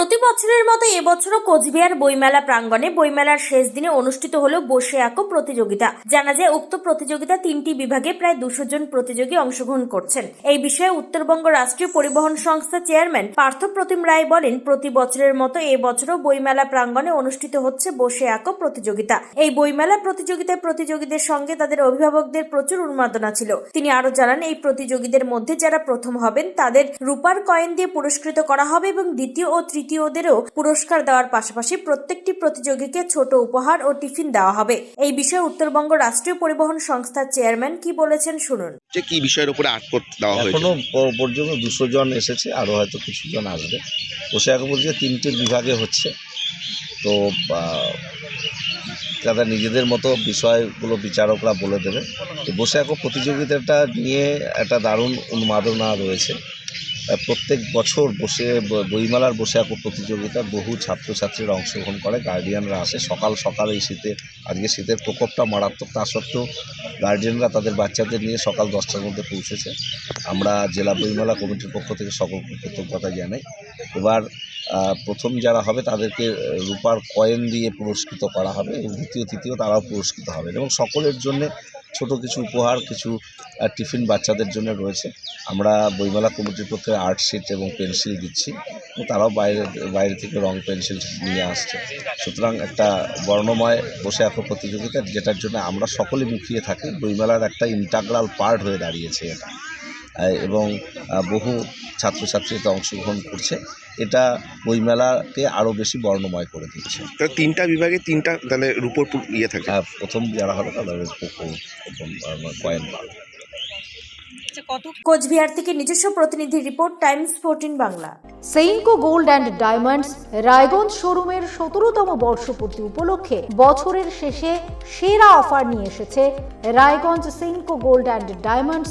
প্রতি বছরের মতো এবছরও কোচবিহার বইমেলা প্রাঙ্গণে বইমেলার শেষ দিনে অনুষ্ঠিত হলো বসে আঁকো প্রতিযোগিতা। জানা যায়, উক্ত প্রতিযোগিতা তিনটি বিভাগে প্রায় দুশো জন প্রতিযোগী অংশগ্রহণ করছেন। এই বিষয়ে উত্তরবঙ্গ রাষ্ট্রীয় পরিবহন সংস্থা চেয়ারম্যান পার্থ প্রতিম রায় বলেন, প্রতি বছরের মতো এবছরও বইমেলা প্রাঙ্গণে অনুষ্ঠিত হচ্ছে বসে আঁকো প্রতিযোগিতা। এই বইমেলা প্রতিযোগিতায় প্রতিযোগীদের সঙ্গে তাদের অভিভাবকদের প্রচুর উন্মাদনা ছিল। তিনি আরও জানান, এই প্রতিযোগীদের মধ্যে যারা প্রথম হবেন, তাদের রূপার কয়েন দিয়ে পুরস্কৃত করা হবে এবং দ্বিতীয় ও তৃতীয়দেরও পুরস্কার দেওয়ার পাশাপাশি প্রত্যেকটি প্রতিযোগীকে ছোট উপহার ও টিফিন দেওয়া হবে। এই বিষয়ে উত্তরবঙ্গ রাষ্ট্রীয় পরিবহন সংস্থার চেয়ারম্যান কি বলেছেন শুনুন। যে কি বিষয়ের উপরে করতে দেওয়া হয়েছে? এখনও পর্যন্ত দুশো জন এসেছে আরও হয়তো কিছু জন আসবে। বসে এখন বলছে তিনটে বিভাগে হচ্ছে। তো আহ, তারা নিজেদের মতো বিষয়গুলো বিচারকরা বলে দেবে। তো বসে এখন প্রতিযোগিতাটা নিয়ে একটা দারুণ উন্মাদনা রয়েছে। প্রত্যেক বছর বসে বইমেলার বসে আঁকো প্রতিযোগিতা বহু ছাত্রছাত্রীরা অংশগ্রহণ করে গার্ডিয়ানরা আসে। সকাল সকাল এই শীতে, আজকে শীতের প্রকোপটা মারাত্মক, তা সত্ত্বেও গার্ডিয়ানরা তাদের বাচ্চাদের নিয়ে সকাল দশটার মধ্যে পৌঁছেছে। আমরা জেলা বইমেলা কমিটির পক্ষ থেকে সকলকে কৃতজ্ঞতা জানাই। এবার প্রথম যারা হবে তাদেরকে রূপার কয়েন দিয়ে পুরস্কৃত করা হবে। এবং দ্বিতীয়, তৃতীয় তারাও পুরস্কৃত হবেন এবং সকলের জন্য ছোট কিছু উপহার, কিছু টিফিন বাচ্চাদের জন্য রয়েছে। আমরা বইমেলা কমিটির পক্ষে আর্ট শিট এবং পেন্সিল দিচ্ছি। তারাও বাইরে বাইরে থেকে রং পেন্সিল নিয়ে আসছে। সুতরাং একটা বর্ণময় বসে আঁকো প্রতিযোগিতা, যেটার জন্য আমরা সকলে মুখিয়ে থাকি। বইমেলার একটা ইন্টাগ্রাল পার্ট হয়ে দাঁড়িয়েছে এটা। এবং বহু ছাত্রছাত্রীতে অংশগ্রহণ করছে। এটা বইমেলাকে আরও বেশি বর্ণময় করে দিচ্ছে। তিনটা বিভাগে তিনটা তাহলে রূপোর ইয়ে থাকে। আহ, প্রথম যারা হবে তাদের কয়েন পাবে কোচবিহার থেকে নিজস্ব প্রতিনিধি report Times fourteen Bangla. Senco gold and diamonds Raiganj শোরুমের সতেরোতম বর্ষপূর্তি উপলক্ষে বছরের শেষে সেরা অফার নিয়ে এসেছে Raiganj Senco gold and diamonds